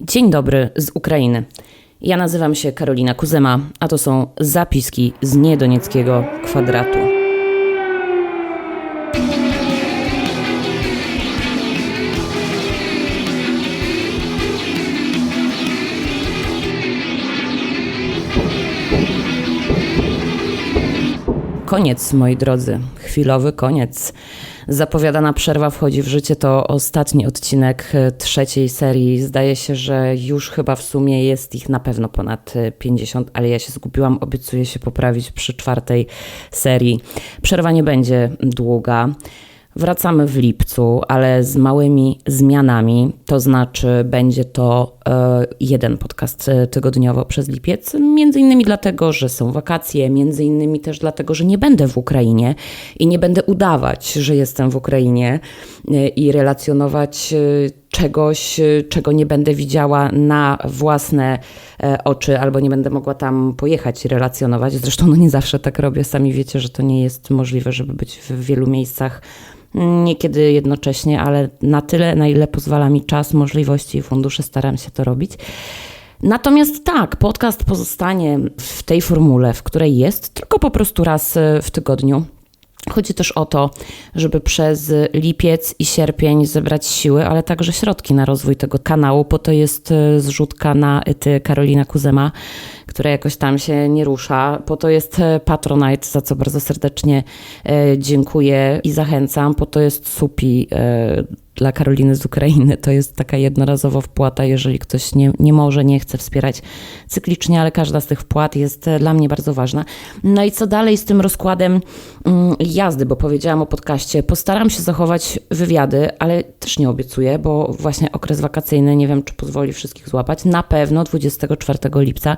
Dzień dobry z Ukrainy. Ja nazywam się Karolina Kuzema, a to są zapiski z niedonieckiego kwadratu. Koniec, moi drodzy. Chwilowy koniec. Zapowiadana przerwa wchodzi w życie. To ostatni odcinek e, trzeciej serii. Zdaje się, że już chyba w sumie jest ich na pewno ponad e, 50, ale ja się zgubiłam. Obiecuję się poprawić przy czwartej serii. Przerwa nie będzie długa. Wracamy w lipcu, ale z małymi zmianami. To znaczy, będzie to e, jeden podcast e, tygodniowo przez lipiec. Między innymi dlatego, że są wakacje, między innymi też dlatego, że nie będę w Ukrainie i nie będę udawać, że jestem w Ukrainie e, i relacjonować czegoś, e, czego nie będę widziała na własne e, oczy, albo nie będę mogła tam pojechać i relacjonować. Zresztą no nie zawsze tak robię. Sami wiecie, że to nie jest możliwe, żeby być w wielu miejscach niekiedy jednocześnie, ale na tyle, na ile pozwala mi czas, możliwości i fundusze, staram się to robić. Natomiast tak, podcast pozostanie w tej formule, w której jest, tylko po prostu raz e, w tygodniu. Chodzi też o to, żeby przez lipiec i sierpień zebrać siły, ale także środki na rozwój tego kanału. Po to jest e, zrzutka na ty Karolina Kuzema, która jakoś tam się nie rusza. Po to jest e, Patronite, za co bardzo serdecznie e, dziękuję i zachęcam. Po to jest Supi dla Karoliny z Ukrainy. To jest taka jednorazowa wpłata, jeżeli ktoś nie, nie może, nie chce wspierać cyklicznie, ale każda z tych wpłat jest e, dla mnie bardzo ważna. No i co dalej z tym rozkładem mm, jazdy, bo powiedziałam o podcaście. Postaram się zachować wywiady, ale też nie obiecuję, bo właśnie okres wakacyjny nie wiem, czy pozwoli wszystkich złapać. Na pewno 24 lipca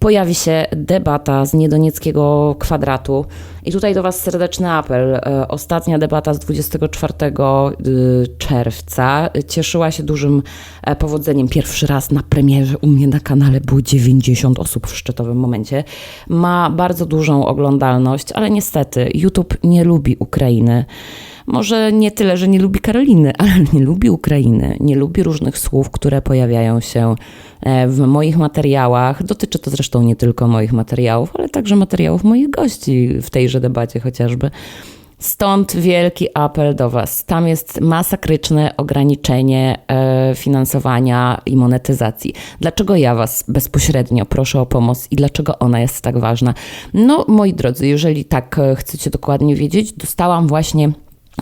pojawi się debata z niedonieckiego kwadratu. I tutaj do Was serdeczny apel. E, Ostatnia debata z 24 y, czerwca cieszyła się dużym e, powodzeniem. Pierwszy raz na premierze u mnie na kanale było 90 osób w szczytowym momencie. Ma bardzo dużą oglądalność, ale niestety YouTube nie lubi Ukrainy. Może nie tyle, że nie lubi Karoliny, ale nie lubi Ukrainy, nie lubi różnych słów, które pojawiają się e, w moich materiałach. Dotyczy to zresztą nie tylko moich materiałów, ale także materiałów moich gości w tejże debacie chociażby. Stąd wielki apel do Was. Tam jest masakryczne ograniczenie e, finansowania i monetyzacji. Dlaczego ja Was bezpośrednio proszę o pomoc i dlaczego ona jest tak ważna? No, moi drodzy, jeżeli tak e, chcecie dokładnie wiedzieć, dostałam właśnie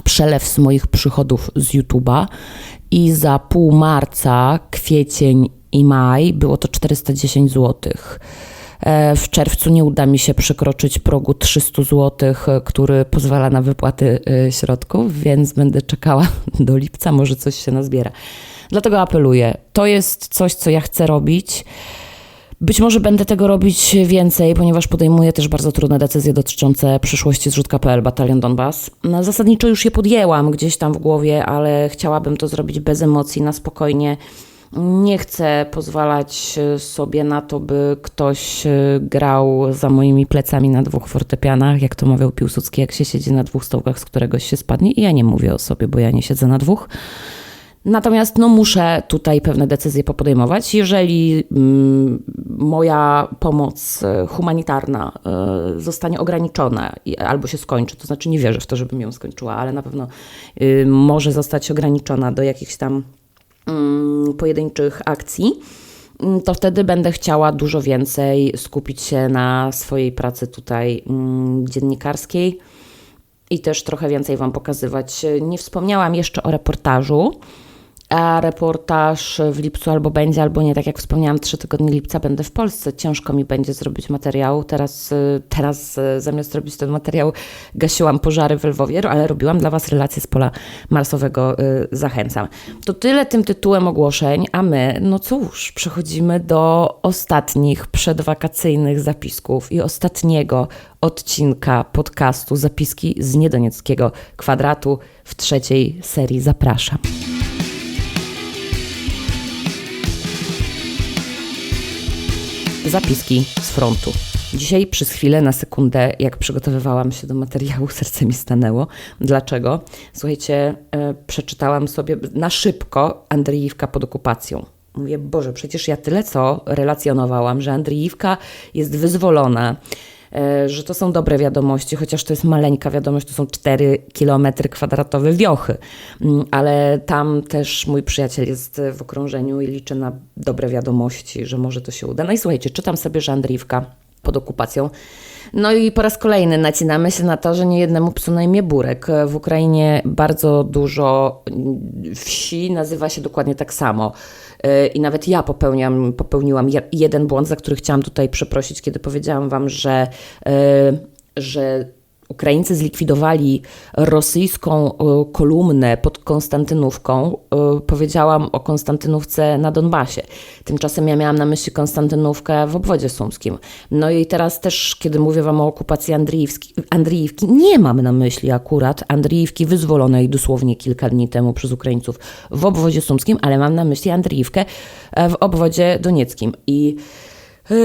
przelew z moich przychodów z YouTube'a i za pół marca, kwiecień i maj było to 410 złotych. E, W czerwcu nie uda mi się przekroczyć progu 300 zł, który pozwala na wypłaty e, środków, więc będę czekała do lipca, może coś się nazbiera. Dlatego apeluję. To jest coś, co ja chcę robić. Być może będę tego robić więcej, ponieważ podejmuję też bardzo trudne decyzje dotyczące przyszłości zrzutka.pl Batalion Donbass. No, zasadniczo już je podjęłam gdzieś tam w głowie, ale chciałabym to zrobić bez emocji, na spokojnie. Nie chcę pozwalać e, sobie na to, by ktoś e, grał za moimi plecami na dwóch fortepianach, jak to mawiał Piłsudski, jak się siedzi na dwóch stołkach, z któregoś się spadnie. I ja nie mówię o sobie, bo ja nie siedzę na dwóch. Natomiast no, muszę tutaj pewne decyzje popodejmować. Jeżeli mm, moja pomoc e, humanitarna e, zostanie ograniczona i, albo się skończy, to znaczy nie wierzę w to, żebym ją skończyła, ale na pewno y, może zostać ograniczona do jakichś tam pojedynczych akcji, mm, to wtedy będę chciała dużo więcej skupić się na swojej pracy tutaj mm, dziennikarskiej i też trochę więcej Wam pokazywać. Nie wspomniałam jeszcze o reportażu, a reportaż w lipcu albo będzie, albo nie. Tak jak wspomniałam, trzy tygodnie lipca będę w Polsce. Ciężko mi będzie zrobić materiał. Teraz, y, teraz y, zamiast robić ten materiał, gasiłam pożary w Lwowie, ale robiłam dla Was relacje z pola marsowego. y, Zachęcam. To tyle tym tytułem ogłoszeń, a my, no cóż, przechodzimy do ostatnich przedwakacyjnych zapisków i ostatniego odcinka podcastu Zapiski z Niedonieckiego Kwadratu w trzeciej serii. Zapraszam. Zapiski z frontu. Dzisiaj przez chwilę, na sekundę, jak przygotowywałam się do materiału, serce mi stanęło. Dlaczego? Słuchajcie, e, przeczytałam sobie na szybko Andrzejówka pod okupacją. Mówię, Boże, przecież ja tyle co relacjonowałam, że Andrzejówka jest wyzwolona, że to są dobre wiadomości, chociaż to jest maleńka wiadomość, to są 4 km kwadratowe wiochy, Mm, ale tam też mój przyjaciel jest w okrążeniu i liczę na dobre wiadomości, że może to się uda. No i słuchajcie, czytam sobie, że Andrzejówka pod okupacją. No i po raz kolejny nacinamy się na to, że nie jednemu psu na imię Burek. W Ukrainie bardzo dużo wsi nazywa się dokładnie tak samo. Yy, I nawet ja popełniam, popełniłam je- jeden błąd, za który chciałam tutaj przeprosić, kiedy powiedziałam Wam, że, yy, że Ukraińcy zlikwidowali rosyjską y, kolumnę pod Konstantynówką. Y, Powiedziałam o Konstantynówce na Donbasie. Tymczasem ja miałam na myśli Konstantynówkę w obwodzie sumskim. No i teraz też, kiedy mówię Wam o okupacji Andriiwki, nie mam na myśli akurat Andriiwki wyzwolonej dosłownie kilka dni temu przez Ukraińców w obwodzie sumskim, ale mam na myśli Andriiwkę e, w obwodzie donieckim. I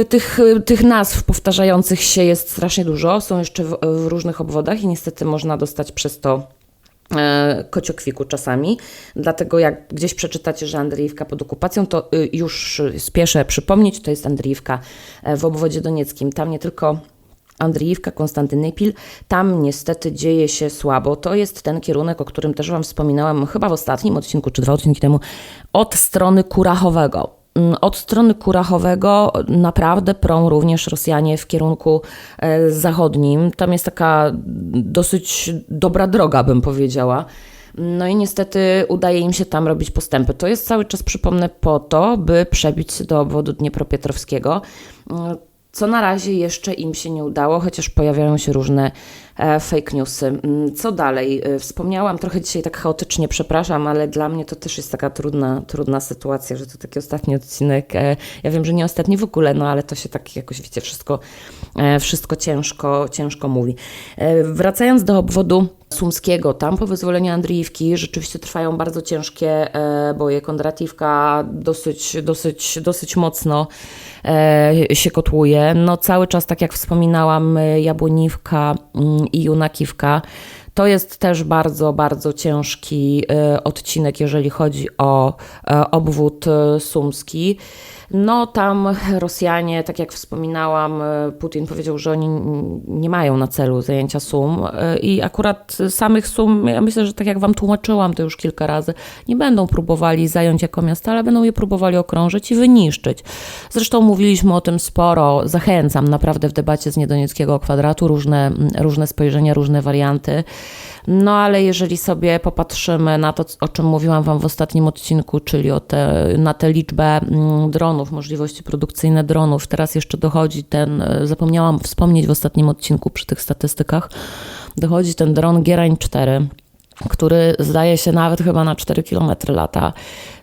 Tych, y, tych nazw powtarzających się jest strasznie dużo, są jeszcze w, w różnych obwodach i niestety można dostać przez to e, kociokwiku czasami. Dlatego jak gdzieś przeczytacie, że Andrzejówka pod okupacją, to y, już spieszę przypomnieć, to jest Andrzejówka e, w obwodzie donieckim. Tam nie tylko Andrzejówka, Konstantynypil, tam niestety dzieje się słabo. To jest ten kierunek, o którym też Wam wspominałam chyba w ostatnim odcinku, czy dwa odcinki temu, od strony Kurachowego. Mm, Od strony Kurachowego naprawdę prą również Rosjanie w kierunku e, zachodnim. Tam jest taka dosyć dobra droga, bym powiedziała. No i niestety udaje im się tam robić postępy. To jest cały czas, przypomnę, po to, by przebić się do obwodu Dniepropietrowskiego. Co na razie jeszcze im się nie udało, chociaż pojawiają się różne e, fake newsy. Mm, Co dalej? E, Wspomniałam trochę dzisiaj tak chaotycznie, przepraszam, ale dla mnie to też jest taka trudna, trudna sytuacja, że to taki ostatni odcinek. e, Ja wiem, że nie ostatni w ogóle, no ale to się tak jakoś, wiecie, wszystko, wszystko ciężko, ciężko mówi. Wracając do obwodu Sumskiego, tam po wyzwoleniu Andrzejówki rzeczywiście trwają bardzo ciężkie e, boje. Kondratiwka dosyć, dosyć, dosyć mocno e, się kotłuje. No cały czas, tak jak wspominałam, e, Jabłoniwka mm, i Junakiwka. To jest też bardzo, bardzo ciężki e, odcinek, jeżeli chodzi o e, obwód e, sumski. No tam Rosjanie, tak jak wspominałam, Putin powiedział, że oni nie mają na celu zajęcia Sum i akurat samych Sum, ja myślę, że tak jak Wam tłumaczyłam to już kilka razy, nie będą próbowali zająć jako miasta, ale będą je próbowali okrążyć i wyniszczyć. Zresztą mówiliśmy o tym sporo, zachęcam naprawdę w debacie z Niedonieckiego Kwadratu różne, różne spojrzenia, różne warianty. No ale jeżeli sobie popatrzymy na to, o czym mówiłam Wam w ostatnim odcinku, czyli te, na tę liczbę mm, dronów, możliwości produkcyjne dronów, teraz jeszcze dochodzi ten, e, zapomniałam wspomnieć w ostatnim odcinku przy tych statystykach, dochodzi ten dron Gierań 4 który zdaje się nawet chyba na 4 km lata,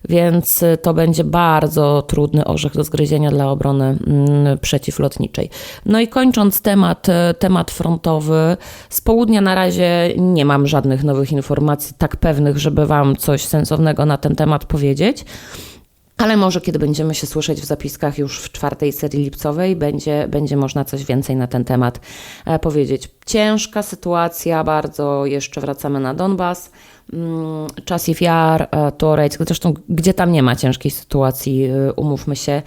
więc y, to będzie bardzo trudny orzech do zgryzienia dla obrony mm, przeciwlotniczej. No i kończąc temat, y, temat frontowy, z południa na razie nie mam żadnych nowych informacji tak pewnych, żeby Wam coś sensownego na ten temat powiedzieć. Ale może kiedy będziemy się słyszeć w zapiskach już w czwartej serii lipcowej, będzie, będzie można coś więcej na ten temat e, powiedzieć. Ciężka sytuacja, bardzo jeszcze wracamy na Donbas. Mm, Czasów Jar, e, Torecz, zresztą gdzie tam nie ma ciężkiej sytuacji, e, umówmy się.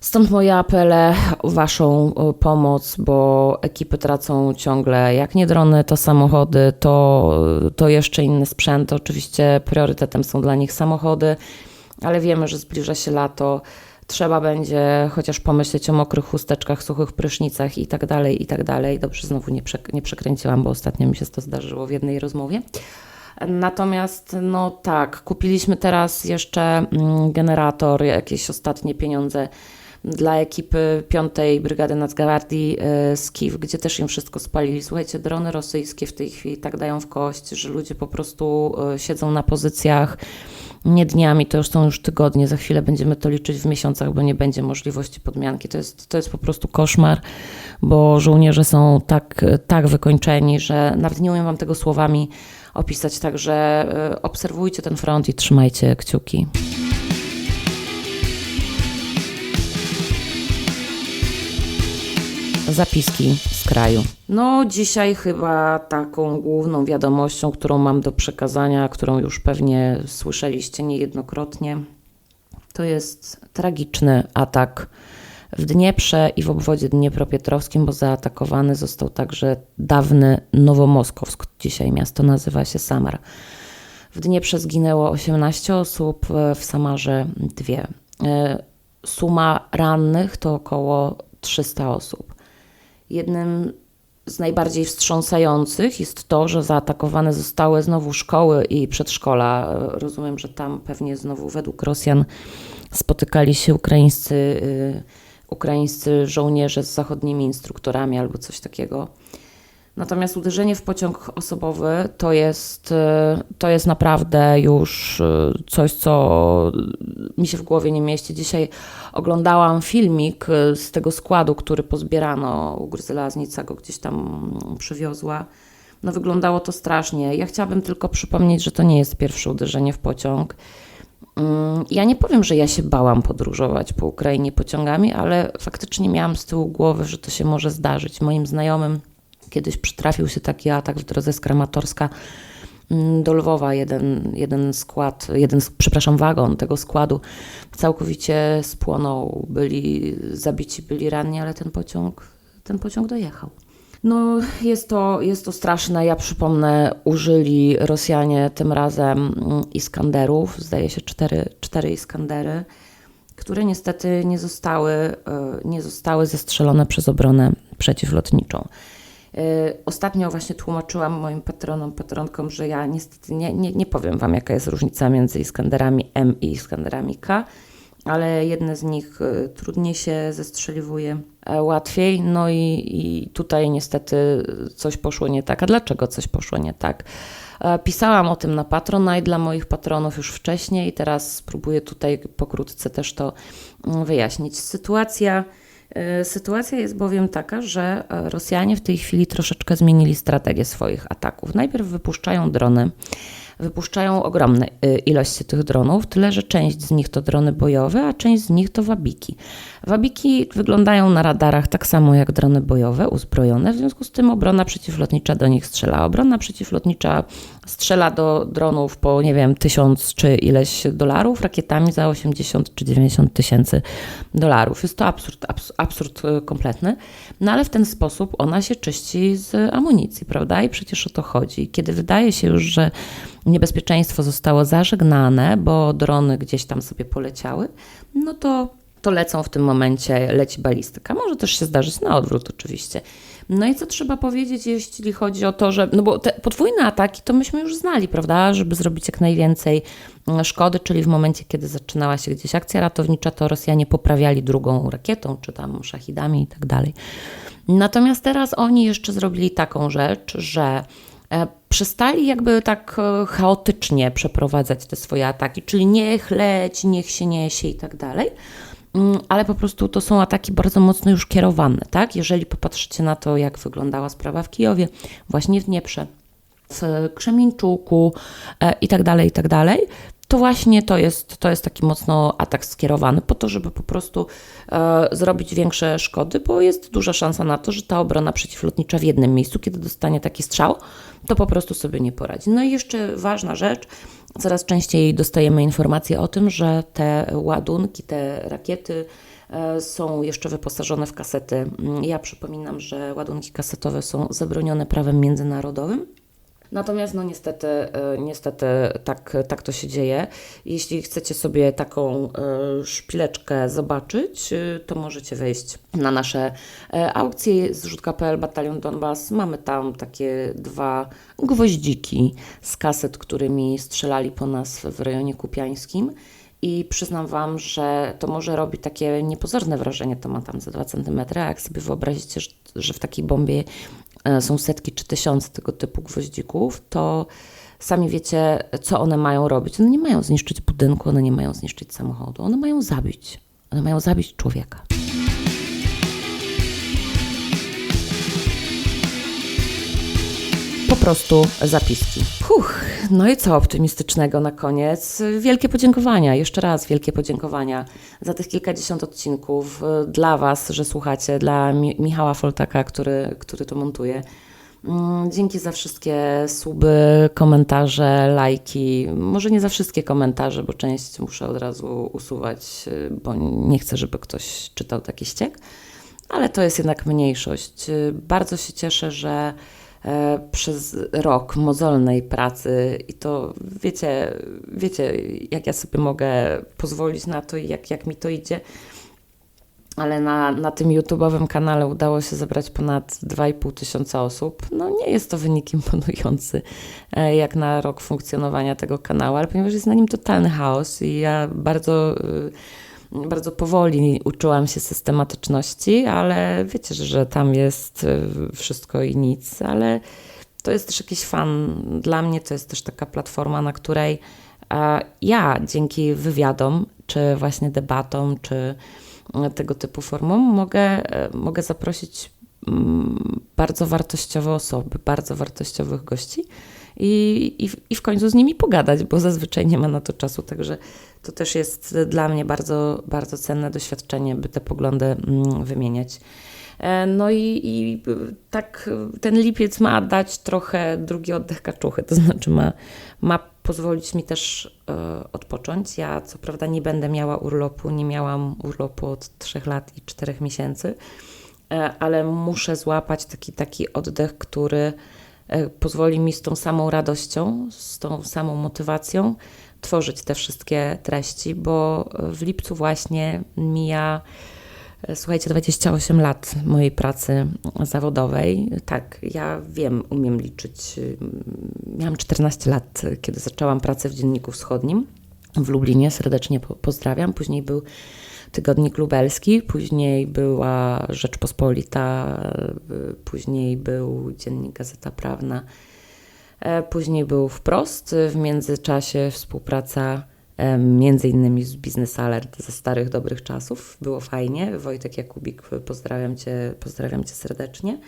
Stąd moje apele o Waszą pomoc, bo ekipy tracą ciągle, jak nie drony, to samochody, to, to jeszcze inny sprzęt. Oczywiście priorytetem są dla nich samochody, ale wiemy, że zbliża się lato. Trzeba będzie chociaż pomyśleć o mokrych chusteczkach, suchych prysznicach i tak dalej, i tak dalej. Dobrze, znowu nie, przek- nie przekręciłam, bo ostatnio mi się to zdarzyło w jednej rozmowie. Natomiast, no tak, kupiliśmy teraz jeszcze mm, generator, jakieś ostatnie pieniądze dla ekipy 5 Brygady Nacgwardii y, z Kiw, gdzie też im wszystko spalili. Słuchajcie, drony rosyjskie w tej chwili tak dają w kość, że ludzie po prostu y, siedzą na pozycjach nie dniami, to już są już tygodnie, za chwilę będziemy to liczyć w miesiącach, bo nie będzie możliwości podmianki. To jest, to jest po prostu koszmar, bo żołnierze są tak, tak wykończeni, że nawet nie umiem Wam tego słowami opisać, także obserwujcie ten front i trzymajcie kciuki. Zapiski z kraju. No, dzisiaj chyba taką główną wiadomością, którą mam do przekazania, którą już pewnie słyszeliście niejednokrotnie, To jest tragiczny atak w Dnieprze i w obwodzie dniepropietrowskim, bo zaatakowany został także dawny Nowomoskowsk. Dzisiaj miasto nazywa się Samar. W Dnieprze zginęło 18 osób, w Samarze dwie. E, suma rannych to około 300 osób. Jednym z najbardziej wstrząsających jest to, że zaatakowane zostały znowu szkoły i przedszkola. Rozumiem, że tam pewnie znowu według Rosjan spotykali się ukraińscy, y, ukraińscy żołnierze z zachodnimi instruktorami albo coś takiego. Natomiast uderzenie w pociąg osobowy to jest, y, to jest naprawdę już y, coś, co mi się w głowie nie mieści. Dzisiaj oglądałam filmik y, z tego składu, który pozbierano. Ugryzyla Znica go gdzieś tam przywiozła. No wyglądało to strasznie. Ja chciałabym tylko przypomnieć, że to nie jest pierwsze uderzenie w pociąg. Mm, ja nie powiem, że ja się bałam podróżować po Ukrainie pociągami, ale faktycznie miałam z tyłu głowy, że to się może zdarzyć. Moim znajomym Kiedyś przytrafił się taki atak w drodze z Kramatorska mm, do Lwowa. Jeden, jeden skład, jeden, przepraszam, wagon tego składu całkowicie spłonął. Byli zabici, byli ranni, ale ten pociąg, ten pociąg dojechał. No, jest to, jest to straszne. Ja przypomnę, użyli Rosjanie tym razem mm, Iskanderów, zdaje się cztery, cztery Iskandery, które niestety nie zostały, e, nie zostały zestrzelone przez obronę przeciwlotniczą. Y, ostatnio właśnie tłumaczyłam moim patronom, patronkom, że ja niestety nie, nie, nie powiem Wam, jaka jest różnica między Iskanderami M i Iskanderami K, ale jedne z nich y, trudniej się zestrzeliwuje, e, łatwiej. No i, i tutaj niestety coś poszło nie tak. A dlaczego coś poszło nie tak? E, pisałam o tym na Patronite dla moich patronów już wcześniej i teraz spróbuję tutaj pokrótce też to mm, wyjaśnić. Sytuacja sytuacja jest bowiem taka, że e, Rosjanie w tej chwili troszeczkę zmienili strategię swoich ataków. Najpierw wypuszczają drony wypuszczają ogromne y, ilości tych dronów, tyle że część z nich to drony bojowe, a część z nich to wabiki. Wabiki wyglądają na radarach tak samo jak drony bojowe, uzbrojone, w związku z tym obrona przeciwlotnicza do nich strzela. Obrona przeciwlotnicza strzela do dronów po, nie wiem, tysiąc czy ileś dolarów, rakietami za 80 czy 90 tysięcy dolarów. Jest to absurd, absurd y, kompletny, no ale w ten sposób ona się czyści z amunicji, prawda? I przecież o to chodzi. Kiedy wydaje się już, że niebezpieczeństwo zostało zażegnane, bo drony gdzieś tam sobie poleciały, no to, to lecą w tym momencie, leci balistyka. Może też się zdarzyć na odwrót oczywiście. No i co trzeba powiedzieć, jeśli chodzi o to, że, no bo te podwójne ataki to myśmy już znali, prawda, żeby zrobić jak najwięcej mm, szkody, czyli w momencie, kiedy zaczynała się gdzieś akcja ratownicza, to Rosjanie poprawiali drugą rakietą, czy tam szachidami i tak dalej. Natomiast teraz oni jeszcze zrobili taką rzecz, że przestali jakby tak e, chaotycznie przeprowadzać te swoje ataki, czyli niech leci, niech się niesie i tak dalej, mm, ale po prostu to są ataki bardzo mocno już kierowane, tak? Jeżeli popatrzycie na to, jak wyglądała sprawa w Kijowie, właśnie w Dnieprze, w Krzemińczuku e, i tak dalej, i tak dalej, to właśnie to jest, to jest taki mocno atak skierowany po to, żeby po prostu e, zrobić większe szkody, bo jest duża szansa na to, że ta obrona przeciwlotnicza w jednym miejscu, kiedy dostanie taki strzał, to po prostu sobie nie poradzi. No i jeszcze ważna rzecz, coraz częściej dostajemy informacje o tym, że te ładunki, te rakiety e, są jeszcze wyposażone w kasety. Ja przypominam, że ładunki kasetowe są zabronione prawem międzynarodowym. Natomiast no niestety, e, niestety tak, tak to się dzieje. Jeśli chcecie sobie taką e, szpileczkę zobaczyć, e, to możecie wejść na nasze aukcje zrzutka.pl Batalion Donbass. Mamy tam takie dwa gwoździki z kaset, którymi strzelali po nas w rejonie kupiańskim. I przyznam Wam, że to może robi takie niepozorne wrażenie, to ma tam za 2 cm, a jak sobie wyobrazicie, że w takiej bombie są setki czy tysiące tego typu gwoździków, to sami wiecie, co one mają robić. One nie mają zniszczyć budynku, one nie mają zniszczyć samochodu, one mają zabić. One mają zabić człowieka. Prostu zapiski. Puch, no i co optymistycznego na koniec? Wielkie podziękowania, jeszcze raz wielkie podziękowania za tych kilkadziesiąt odcinków dla Was, że słuchacie, dla Michała Foltaka, który, który to montuje. Mm, Dzięki za wszystkie suby, komentarze, lajki. Może nie za wszystkie komentarze, bo część muszę od razu usuwać, y, bo nie chcę, żeby ktoś czytał taki ściek. Ale to jest jednak mniejszość. Y, Bardzo się cieszę, że e, przez rok mozolnej pracy i to wiecie, wiecie, jak ja sobie mogę pozwolić na to i jak, jak mi to idzie. Ale na, na tym YouTube'owym kanale udało się zebrać ponad 2,5 tysiąca osób. No nie jest to wynik imponujący e, jak na rok funkcjonowania tego kanału, ale ponieważ jest na nim totalny chaos i ja bardzo, y, bardzo powoli uczyłam się systematyczności, ale wiecie, że, tam jest y, wszystko i nic, ale to jest też jakiś fan dla mnie, to jest też taka platforma, na której e, ja dzięki wywiadom, czy właśnie debatom, czy e, tego typu formom mogę, e, mogę zaprosić mm, bardzo wartościowe osoby, bardzo wartościowych gości i, i, i w końcu z nimi pogadać, bo zazwyczaj nie ma na to czasu, także to też jest dla mnie bardzo, bardzo cenne doświadczenie, by te poglądy mm, wymieniać. E, No i, i tak ten lipiec ma dać trochę drugi oddech kaczuchy, to znaczy ma, ma pozwolić mi też e, odpocząć. Ja co prawda nie będę miała urlopu, nie miałam urlopu od 3 lat i 4 miesięcy, e, ale muszę złapać taki, taki oddech, który pozwoli mi z tą samą radością, z tą samą motywacją tworzyć te wszystkie treści, bo w lipcu właśnie mija E, Słuchajcie, 28 lat mojej pracy zawodowej. Tak, ja wiem, umiem liczyć. Miałam 14 lat, kiedy zaczęłam pracę w Dzienniku Wschodnim w Lublinie. Serdecznie po- pozdrawiam. Później był Tygodnik Lubelski, później była Rzeczpospolita, y, później był Dziennik Gazeta Prawna, e, później był Wprost. W międzyczasie współpraca e, między innymi z Business Alert ze starych, dobrych czasów. Było fajnie. Wojtek Jakubik, pozdrawiam Cię, pozdrawiam Cię serdecznie.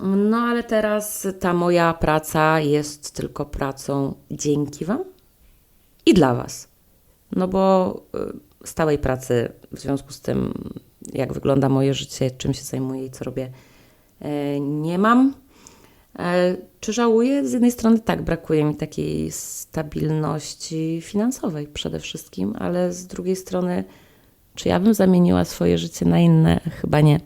No ale teraz ta moja praca jest tylko pracą dzięki Wam i dla Was. No bo y, stałej pracy w związku z tym, jak wygląda moje życie, czym się zajmuję i co robię, e, nie mam. E, Czy żałuję? Z jednej strony tak, brakuje mi takiej stabilności finansowej przede wszystkim, ale z drugiej strony, czy ja bym zamieniła swoje życie na inne? Chyba nie.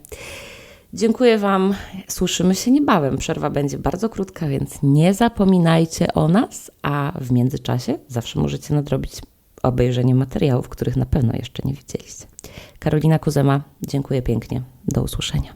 Dziękuję Wam. Słyszymy się niebawem. Przerwa będzie bardzo krótka, więc nie zapominajcie o nas, a w międzyczasie zawsze możecie nadrobić obejrzenie materiałów, których na pewno jeszcze nie widzieliście. Karolina Kuzema, dziękuję pięknie. Do usłyszenia.